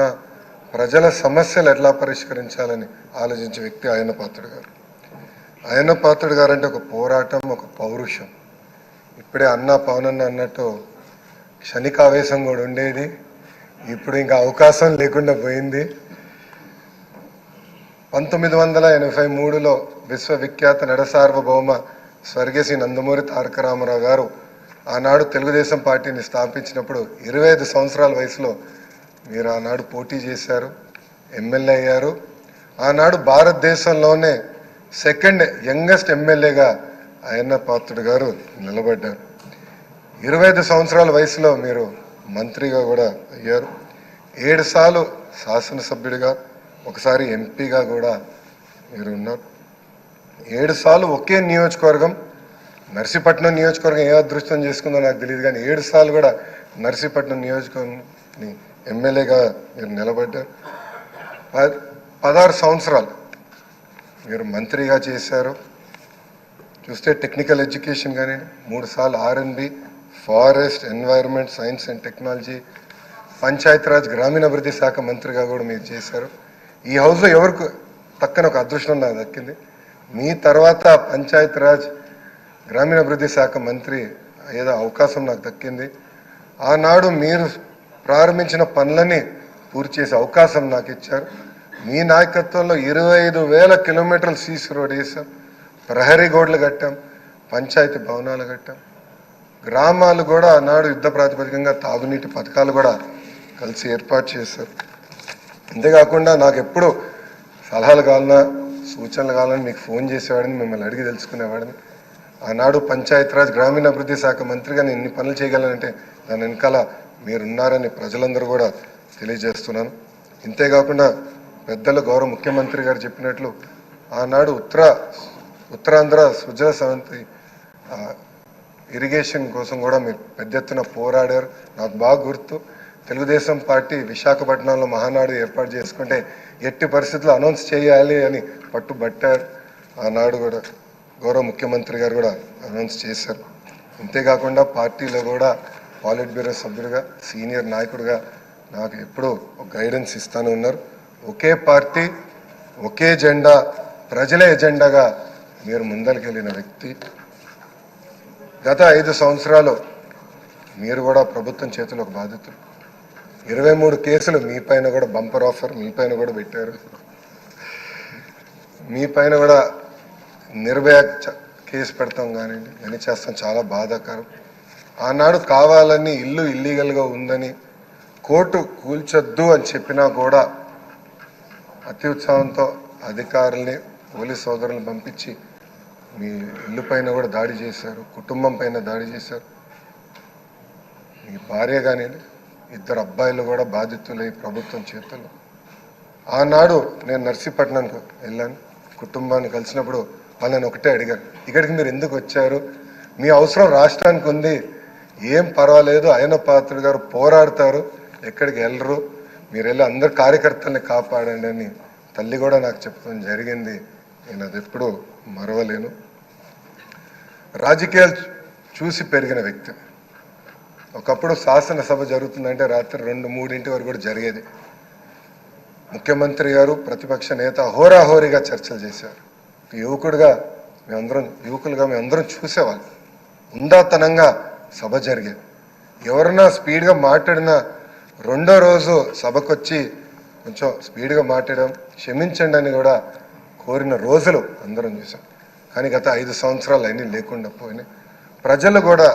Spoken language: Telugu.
ఉన్న ప్రజల సమస్యలు ఎట్లా పరిష్కరించాలని ఆలోచించే వ్యక్తి ఆయన పాత్రుడు గారు. ఆయన పాత్రుడు గారు అంటే ఒక పోరాటం ఒక పౌరుషం. ఇప్పుడే అన్న పవనన్న అన్నట్టు క్షణికావేశం కూడా ఉండేది. ఇప్పుడు ఇంకా అవకాశం లేకుండా పోయింది. పంతొమ్మిది వందల ఎనభై మూడులో విశ్వవిఖ్యాత నడసార్వభౌమ స్వర్గశ్రీ నందమూరి తారక రామారావు గారు ఆనాడు తెలుగుదేశం పార్టీని స్థాపించినప్పుడు ఇరవై ఐదు సంవత్సరాల వయసులో మీరు ఆనాడు పోటీ చేశారు ఎమ్మెల్యే అయ్యారు. ఆనాడు భారతదేశంలోనే సెకండ్ యంగెస్ట్ ఎమ్మెల్యేగా అయ్యన్న పాత్రుడు గారు నిలబడ్డారు. ఇరవై ఐదు సంవత్సరాల వయసులో మీరు మంత్రిగా కూడా అయ్యారు. ఏడు సార్లు శాసనసభ్యుడిగా ఒకసారి ఎంపీగా కూడా మీరు ఉన్నారు. ఏడు సార్లు ఒకే నియోజకవర్గం నర్సీపట్నం నియోజకవర్గం ఏ అదృష్టం చేసుకుందో నాకు తెలియదు కానీ ఏడు సార్లు కూడా నర్సీపట్నం నియోజకవర్గం ఎమ్మెల్యేగా మీరు నిలబడ్డారు పదహారు సంవత్సరాలు మీరు మంత్రిగా చేశారు. చూస్తే టెక్నికల్ ఎడ్యుకేషన్ కానీ మూడు సార్లు R N B forest environment science and technology Panchayati Raj గ్రామీణాభివృద్ధి శాఖ మంత్రిగా కూడా మీరు చేశారు. ఈ హౌస్లో ఎవరికి తక్కన ఒక అదృష్టం నాకు దక్కింది. మీ తర్వాత పంచాయతీరాజ్ గ్రామీణాభివృద్ధి శాఖ మంత్రి ఏదో అవకాశం నాకు దక్కింది. ఆనాడు మీరు ప్రారంభించిన పనులని పూర్తి చేసే అవకాశం నాకు ఇచ్చారు. మీ నాయకత్వంలో ఇరవై ఐదు వేల కిలోమీటర్ల సీసీ రోడ్ వేసాం ప్రహరీ గోడలు కట్టాం. పంచాయతీ భవనాలు కట్టాం. గ్రామాలు కూడా ఆనాడు యుద్ధ ప్రాతిపదికంగా తాగునీటి పథకాలు కూడా కలిసి ఏర్పాటు చేశారు. అంతేకాకుండా నాకు ఎప్పుడు సలహాలు కావాలన్నా సూచనలు కావాలని మీకు ఫోన్ చేసేవాడిని మిమ్మల్ని అడిగి తెలుసుకునేవాడిని. ఆనాడు పంచాయతీరాజ్ గ్రామీణాభివృద్ధి శాఖ మంత్రిగా నేను ఎన్ని పనులు చేయగలనంటే దాని వెనకాల మీరున్నారని ప్రజలందరూ కూడా తెలియజేస్తున్నాను. ఇంతేకాకుండా పెద్దలు గౌరవ ముఖ్యమంత్రి గారు చెప్పినట్లు ఆనాడు ఉత్తర ఉత్తరాంధ్ర సుజల సవంతి ఇరిగేషన్ కోసం కూడా మీరు పెద్ద ఎత్తున పోరాడారు. నాకు బాగా గుర్తు. తెలుగుదేశం పార్టీ విశాఖపట్నంలో మహానాడు ఏర్పాటు చేసుకుంటే ఎట్టి పరిస్థితుల్లో అనౌన్స్ చేయాలి అని పట్టుబట్టారు. ఆనాడు కూడా గౌరవ ముఖ్యమంత్రి గారు కూడా అనౌన్స్ చేశారు. అంతేకాకుండా పార్టీలో కూడా పాలిట్ బ్యూరో సభ్యుడిగా సీనియర్ నాయకుడిగా నాకు ఎప్పుడూ ఒక గైడెన్స్ ఇస్తానే ఉన్నారు. ఒకే పార్టీ ఒకే జెండా ప్రజల ఎజెండాగా మీరు ముందరికెళ్ళిన వ్యక్తి. గత ఐదు సంవత్సరాలు మీరు కూడా ప్రభుత్వం చేతిలో ఒక బాధితులు ఇరవై మూడు కేసులు మీ పైన కూడా బంపర్ ఆఫర్ మీ పైన కూడా పెట్టారు. మీ పైన కూడా నిర్భయ కేసు పెడతాం కానివ్వండి అని చేస్తాం చాలా బాధాకరం. ఆనాడు కావాలని ఇల్లు ఇల్లీగల్గా ఉందని కోర్టు కూల్చొద్దు అని చెప్పినా కూడా అతి ఉత్సాహంతో అధికారుల్ని పోలీస్ సోదరులను పంపించి మీ ఇల్లు పైన కూడా దాడి చేశారు కుటుంబం పైన దాడి చేశారు. మీ భార్య కానీ ఇద్దరు అబ్బాయిలు కూడా బాధితులై ప్రభుత్వం చేతుల్లో. ఆనాడు నేను నర్సీపట్నంకు వెళ్ళాను. కుటుంబాన్ని కలిసినప్పుడు వాళ్ళని ఒకటే అడిగాను. ఇక్కడికి మీరు ఎందుకు వచ్చారు? మీ అవసరం రాష్ట్రానికి ఉంది. ఏం పర్వాలేదు ఆయన పాత్రుడు గారు పోరాడతారు ఎక్కడికి వెళ్ళరు. మీరు వెళ్ళి అందరు కార్యకర్తల్ని కాపాడండి అని తల్లి కూడా నాకు చెప్పడం జరిగింది. నేను అది ఎప్పుడూ మరవలేను. రాజకీయాలు చూసి పెరిగిన వ్యక్తి. ఒకప్పుడు శాసనసభ జరుగుతుందంటే రాత్రి రెండు మూడింటి వరకు కూడా జరిగేది. ముఖ్యమంత్రి గారు ప్రతిపక్ష నేత హోరాహోరీగా చర్చలు చేశారు. యువకుడిగా మేమందరం యువకులుగా మేమందరం చూసేవాళ్ళం. ఉందాతనంగా సభ జరిగేది ఎవరన్నా స్పీడ్గా మాట్లాడినా రెండో రోజు సభకొచ్చి కొంచెం స్పీడ్గా మాట్లాడడం క్షమించండి అని కూడా కోరిన రోజులు అందరం చూసాం. కానీ గత ఐదు సంవత్సరాలు అన్నీ లేకుండా పోయినాయి. ప్రజలు కూడా